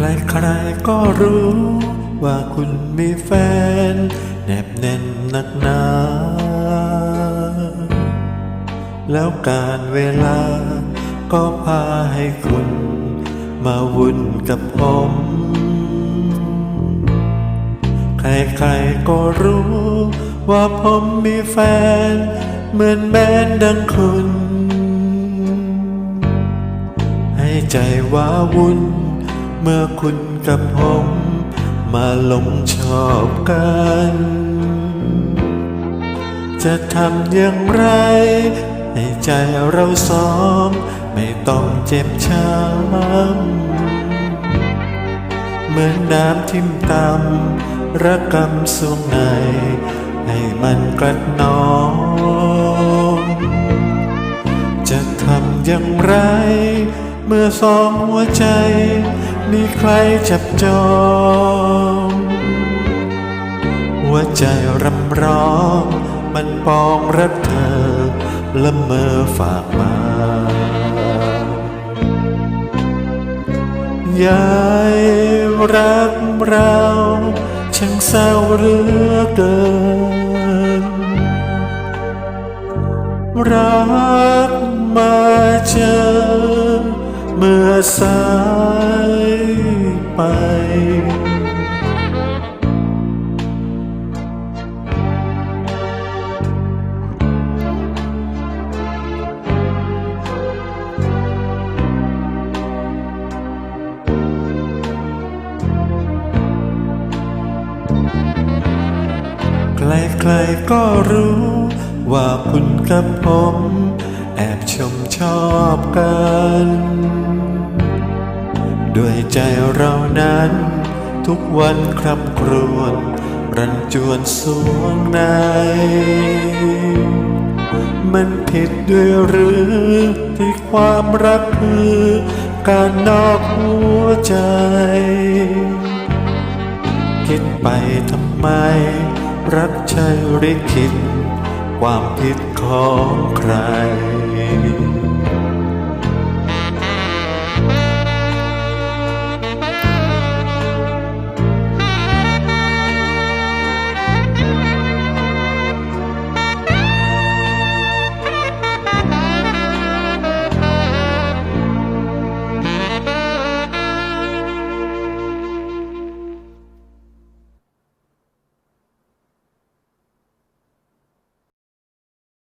ใครๆก็รู้ ว่าคุณมีแฟน แนบแน่นหนักหนา แล้วการเวลาก็พาให้คุณ มาวุ่นกับผม ใครๆก็รู้ ว่าผมมีแฟน เหมือนแมนดังคุณ ให้ใจว้าวุ่น เมื่อคุณกับผมมาหลงชอบกัน จะทำอย่างไร ให้ใจเราสองไม่ต้องเจ็บช้ำเหมือนน้ำทิ่มตำระกำสวงใน ให้มันกลัดหนองจะทำอย่างไร เมื่อสองหัวใจ มีใครจับจองหัวใจรำร้อง มันปองรักเธอละเมอฝากมา ยายรักเราช่างเศร้าเหลือเกิน รักมาเจอเมื่อสาย ใครๆก็รู้ ว่าคุณกับผม แอบชมชอบกัน ด้วยใจเรานั้น ทุกวันคร่ำครวญรันจวนสวงใน มันผิดด้วยหรือที่ความรักคือ การนอกหัวใจ คิดไปทำไม รักใช่หรือคิด ความผิดของใคร